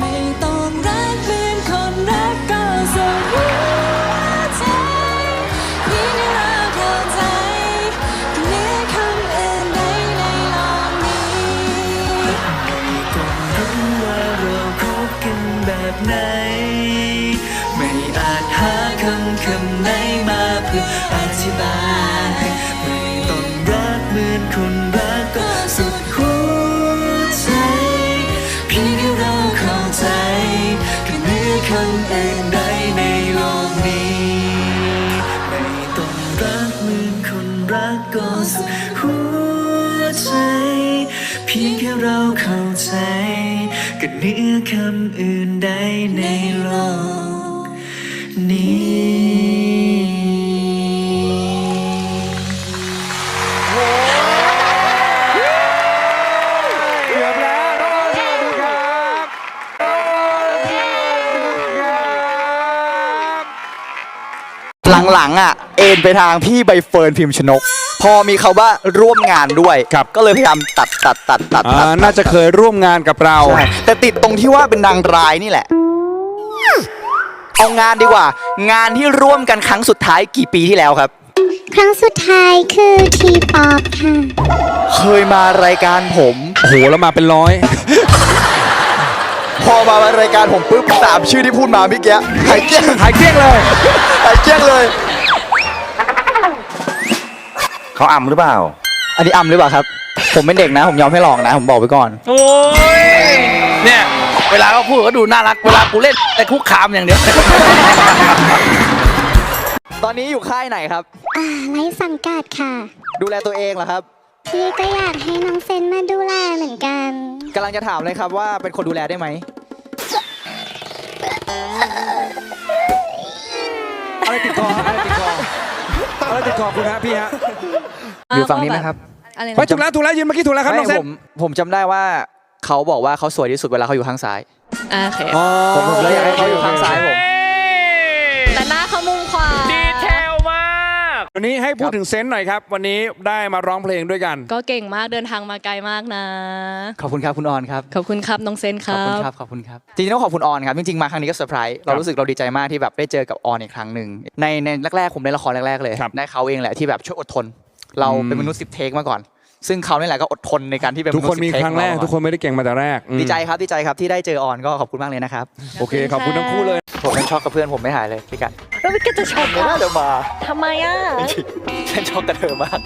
ไม่ต้องรักเหมือนคนรักก็สุขหัวใจเพียงให้เราเข้าใจก็เหนือคำอื่นใดในโลกนี้ไม่ต้องรู้ว่าเราคบกันแบบไหน ไม่อาจหาคำคำไหนมาเพื่ออธิบาย อื่นใดในโลกนี้ ไม่ต้องรักเหมือนคนรักก็สุดหัวใจ เพียงแค่เราเข้าใจก็เหนือคำอื่นใดในโลกนี้ หลังๆอะเอ็นไปทางพี่ใบเฟิร์นพิมพ์ชนก พอมีเขาว่าร่วมงานด้วยครับ ก็เลยพยายามตัดตัดตัดตัดอ่าตัดน่าจะเคยร่วมงานกับเรา ใช่แต่ติดตรงที่ว่าเป็นนางร้ายนี่แหละ เอางานดีกว่า งานที่ร่วมกันครั้งสุดท้ายกี่ปีที่แล้วครับ ครั้งสุดท้ายคือทีป๊อปค่ะ เคยมารายการผม โอ้โหแล้วมาเป็นร้อย พอมารายการผมปุ๊บสามชื่อที่พูดมาเมื่อกี้หายเกลี้ยงหายเกลี้ยงเลย หายเกลี้ยงเลย เขาอ่ำหรือเปล่า อันนี้อำหรือเปล่าครับ ผมเป็นเด็กนะ ผมยอมให้ลองนะ ผมบอกไว้ก่อน โอ้ยเนี่ย เวลาเขาพูดก็ดูน่ารัก เวลากูเล่นแต่คุกคามอย่างเดียว ตอนนี้อยู่ค่ายไหนครับ อ่าไร้สังกัดค่ะ ดูแลตัวเองเหรอครับพี่ก็อยากให้น้องเซนมาดูแลเหมือนกัน กำลังจะถามเลยครับว่าเป็นคนดูแลได้ไหม อะไรติดคออะไรติดคออะไรติดคอคุณฮะพี่ฮะอยู่ฝั่งนี้ไหมครับอะไรไม่นะถูกแล้วถูกแล้วยืนเมื่อกี้ถูกแล้วครับน้ไม่องเซผนมผมจำได้ว่าเขาบอกว่าเขาสวยที่สุดเวลาเขาอยู่ข้างซ้าย อ่าโอเคอ๋อผมผมเลยอยากให้เขาอยู่ข้าง วันนี้ให้พูดถึงเซนหน่อยครับ วันนี้ได้มาร้องเพลงด้วยกัน ก็เก่งมากเดินทางมาไกลมากนะ ขอบคุณครับคุณออนครับ ขอบคุณครับน้องเซนคขอบรัคุณบครับขอบคุณครับ จริงๆต้องขอบคุณออนครับ จริงๆ มาครั้งนี้ก็เซอร์ไพรส์ เรารู้สึกเราดีใจมากที่แบบได้เจอกับออนอีกครั้งหนึ่ง ในในแรกๆ ผมเล่นละครแรกๆ เลยครับ ได้เขาเองแหละที่แบบช่วยอดทน เราเป็นมนุษย์สิบเทคมาก่อน ซึ่งเขานี่แหละก็อดทนในการที่เป็นทุกคนษย์มี10เทครั้งแรกมาทุกคนไม่ได้เก่งมาแต่แรกอืมดีใจครับดีใจครับที่ได้เจอออนก็ขอบคุณมากเลยนะครับโอเคขอบคุณทั้งคู่เลย ผมยังช็อกกับเพื่อนผมไม่หายเลยพี่กันแล้วพี่ก็จะชมไม่น่าจะมาทำไมอะจริงๆฉันช็อกกับเธอมาก